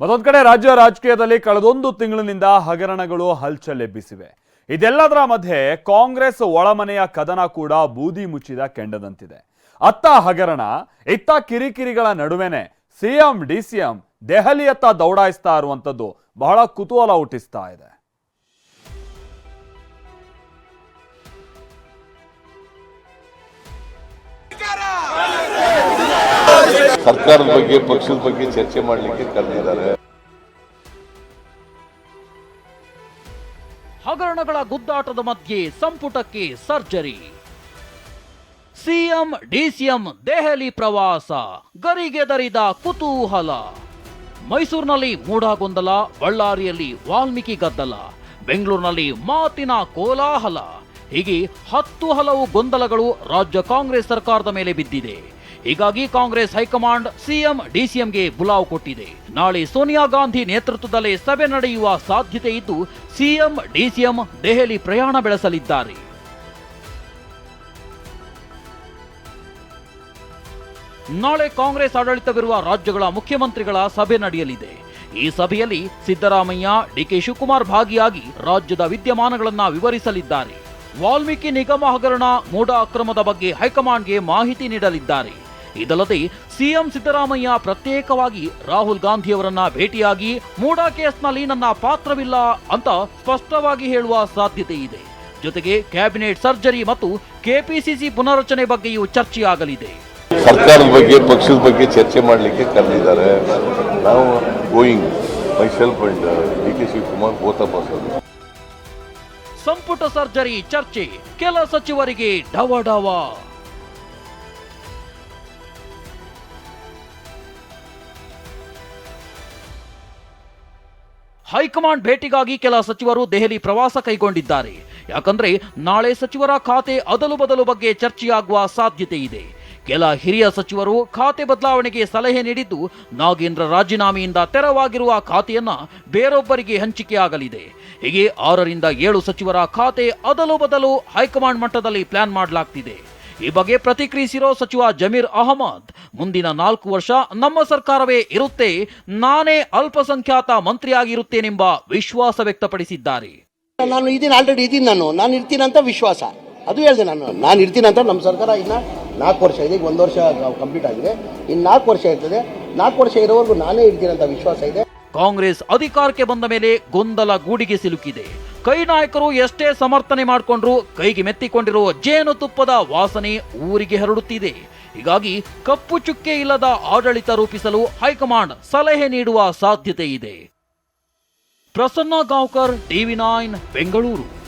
ಮತ್ತೊಂದು ಕಡೆ ರಾಜ್ಯ ರಾಜಕೀಯದಲ್ಲಿ ಕಳೆದೊಂದು ತಿಂಗಳಿನಿಂದ ಹಗರಣಗಳು ಹಲ್ಚಲೆಬ್ಬಿಸಿವೆ ಇದೆಲ್ಲದರ ಮಧ್ಯೆ ಕಾಂಗ್ರೆಸ್ ಒಳಮನೆಯ ಕದನ ಕೂಡ ಬೂದಿ ಮುಚ್ಚಿದ ಕೆಂಡದಂತಿದೆ. ಅತ್ತ ಹಗರಣ, ಇತ್ತ ಕಿರಿಕಿರಿಗಳ ನಡುವೆನೆ ಸಿಎಂ ಡಿಸಿಎಂ ದೆಹಲಿಯತ್ತ ದೌಡಾಯಿಸ್ತಾ ಇರುವಂಥದ್ದು ಬಹಳ ಕುತೂಹಲ ಹುಟ್ಟಿಸ್ತಾ ಇದೆ. ಸರ್ಕಾರದ ಬಗ್ಗೆ, ಪಕ್ಷದ ಬಗ್ಗೆ ಚರ್ಚೆ ಮಾಡಲಿಕ್ಕೆ ಕರೆದಿದ್ದಾರೆ ಹಗರಣಗಳ ಗುದ್ದಾಟದ ಮಧ್ಯೆ ಸಂಪುಟಕ್ಕೆ ಸರ್ಜರಿ. ಸಿಎಂ, ಡಿಸಿಎಂ, ದೆಹಲಿ ಪ್ರವಾಸ. ಗರಿಗೆದರಿದ ಕುತೂಹಲ. ಮೈಸೂರಿನಲ್ಲಿ ಮೂಢ ಗೊಂದಲ ಬಳ್ಳಾರಿಯಲ್ಲಿ ವಾಲ್ಮೀಕಿ ಗದ್ದಲ. ಬೆಂಗಳೂರಿನಲ್ಲಿ ಮಾತಿನ ಕೋಲಾಹಲ. ಹೀಗೆ ಹತ್ತು ಹಲವು ಗೊಂದಲಗಳು ರಾಜ್ಯ ಕಾಂಗ್ರೆಸ್ ಸರ್ಕಾರದ ಮೇಲೆ ಬಿದ್ದಿದೆ. ಹೀಗಾಗಿ ಕಾಂಗ್ರೆಸ್ ಹೈಕಮಾಂಡ್ ಸಿಎಂ, ಡಿಸಿಎಂಗೆ ಬುಲಾವ್ ಕೊಟ್ಟಿದೆ. ನಾಳೆ ಸೋನಿಯಾ ಗಾಂಧಿ ನೇತೃತ್ವದಲ್ಲಿ ಸಭೆ ನಡೆಯುವ ಸಾಧ್ಯತೆ ಇದ್ದು, ಸಿಎಂ, ಡಿಸಿಎಂ ದೆಹಲಿ ಪ್ರಯಾಣ ಬೆಳೆಸಲಿದ್ದಾರೆ. ನಾಳೆ ಕಾಂಗ್ರೆಸ್ ಆಡಳಿತವಿರುವ ರಾಜ್ಯಗಳ ಮುಖ್ಯಮಂತ್ರಿಗಳ ಸಭೆ ನಡೆಯಲಿದೆ. ಈ ಸಭೆಯಲ್ಲಿ ಸಿದ್ದರಾಮಯ್ಯ ಡಿಕೆ ಶಿವಕುಮಾರ್ ಭಾಗಿಯಾಗಿ ರಾಜ್ಯದ ವಿದ್ಯಮಾನಗಳನ್ನು ವಿವರಿಸಲಿದ್ದಾರೆ. ವಾಲ್ಮೀಕಿ ನಿಗಮ ಹಗರಣ ಮೂಢ ಅಕ್ರಮದ ಬಗ್ಗೆ ಹೈಕಮಾಂಡ್ಗೆ ಮಾಹಿತಿ ನೀಡಲಿದ್ದಾರೆ. ಇದಲ್ಲದೆ ಸಿಎಂ ಸಿದ್ದರಾಮಯ್ಯ ಪ್ರತ್ಯೇಕವಾಗಿ ರಾಹುಲ್ ಗಾಂಧಿಯವರನ್ನ ಭೇಟಿಯಾಗಿ ಮೂಡಾ ಕೇಸ್ನಲ್ಲಿ ನನ್ನ ಪಾತ್ರವಿಲ್ಲ ಅಂತ ಸ್ಪಷ್ಟವಾಗಿ ಹೇಳುವ ಸಾಧ್ಯತೆ ಇದೆ. ಜೊತೆಗೆ ಕ್ಯಾಬಿನೆಟ್ ಸರ್ಜರಿ ಮತ್ತು ಕೆಪಿಸಿಸಿ ಪುನರಚನೆ ಬಗ್ಗೆಯೂ ಚರ್ಚೆಯಾಗಲಿದೆ. ಸರ್ಕಾರದ ಬಗ್ಗೆ ಪಕ್ಷದ ಬಗ್ಗೆ ಚರ್ಚೆ ಮಾಡಲಿಕ್ಕೆ ಕರೆದಿದ್ದಾರೆ. ನಾವು going myself and D K Shivakumar ಗೋತಪ್ಪ ಸಂಪುಟ ಸರ್ಜರಿ ಚರ್ಚೆ ಕೆಲ ಸಚಿವರಿಗೆ ಡವ. ಹೈಕಮಾಂಡ್ ಭೇಟಿಗಾಗಿ ಕೆಲ ಸಚಿವರು ದೆಹಲಿ ಪ್ರವಾಸ ಕೈಗೊಂಡಿದ್ದಾರೆ. ಯಾಕಂದ್ರೆ ನಾಳೆ ಸಚಿವರ ಖಾತೆ ಅದಲು ಬದಲು ಬಗ್ಗೆ ಚರ್ಚೆಯಾಗುವ ಸಾಧ್ಯತೆ ಇದೆ. ಕೆಲ ಹಿರಿಯ ಸಚಿವರು ಖಾತೆ ಬದಲಾವಣೆಗೆ ಸಲಹೆ ನೀಡಿದ್ದು, ನಾಗೇಂದ್ರ ರಾಜೀನಾಮೆಯಿಂದ ತೆರವಾಗಿರುವ ಖಾತೆಯನ್ನ ಬೇರೊಬ್ಬರಿಗೆ ಹಂಚಿಕೆಯಾಗಲಿದೆ. ಹೀಗೆ ಆರರಿಂದ ಏಳು ಸಚಿವರ ಖಾತೆ ಅದಲು ಬದಲು ಹೈಕಮಾಂಡ್ ಮಟ್ಟದಲ್ಲಿ ಪ್ಲಾನ್ ಮಾಡಲಾಗ್ತಿದೆ. ಈ ಬಗ್ಗೆ ಪ್ರತಿಕ್ರಿಯಿಸಿರೋ ಸಚಿವ ಜಮೀರ್ ಅಹಮದ್, ಮುಂದಿನ ನಾಲ್ಕು ವರ್ಷ ನಮ್ಮ ಸರ್ಕಾರವೇ ಇರುತ್ತೆ, ನಾನೇ ಅಲ್ಪಸಂಖ್ಯಾತ ಮಂತ್ರಿಯಾಗಿರುತ್ತೇನೆಂಬ ವಿಶ್ವಾಸ ವ್ಯಕ್ತಪಡಿಸಿದ್ದಾರೆ. ನಾನು ಇದೀನಿ ಆಲ್ರೆಡಿ ಇದೀನಿ ನಾನು. ನಾನು ಇರ್ತೀನಿ ಅಂತ ವಿಶ್ವಾಸ. ಅದು ಹೇಳಿದೆ ನಾನು. ನಾನು ಇರ್ತೀನಿ ಅಂತ ನಮ್ಮ ಸರ್ಕಾರ ಇನ್ನ ನಾಲ್ಕು ವರ್ಷ ಇದೆ. ಒಂದು ವರ್ಷ ಕಂಪ್ಲೀಟ್ ಆಗಿದೆ. ಇನ್ನು ನಾಲ್ಕು ವರ್ಷ ಇರ್ತದೆ. ನಾಲ್ಕು ವರ್ಷ ಇರೋವರೆಗೂ ನಾನೇ ಇರ್ತೀನಿ ಅಂತ ವಿಶ್ವಾಸ ಇದೆ. ಕಾಂಗ್ರೆಸ್ ಅಧಿಕಾರಕ್ಕೆ ಬಂದ ಮೇಲೆ ಗೊಂದಲ ಗೂಡಿಗೆ ಸಿಲುಕಿದೆ. ಕೈ ನಾಯಕರು ಎಷ್ಟೇ ಸಮರ್ಥನೆ ಮಾಡಿಕೊಂಡ್ರು ಕೈಗೆ ಮೆತ್ತಿಕೊಂಡಿರುವ ಜೇನುತುಪ್ಪದ ವಾಸನೆ ಊರಿಗೆ ಹರಡುತ್ತಿದೆ. ಹೀಗಾಗಿ ಕಪ್ಪು ಚುಕ್ಕೆ ಇಲ್ಲದ ಆಡಳಿತ ರೂಪಿಸಲು ಹೈಕಮಾಂಡ್ ಸಲಹೆ ನೀಡುವ ಸಾಧ್ಯತೆ ಇದೆ. Prasanna Gaonkar, TV nine, Bengaluru.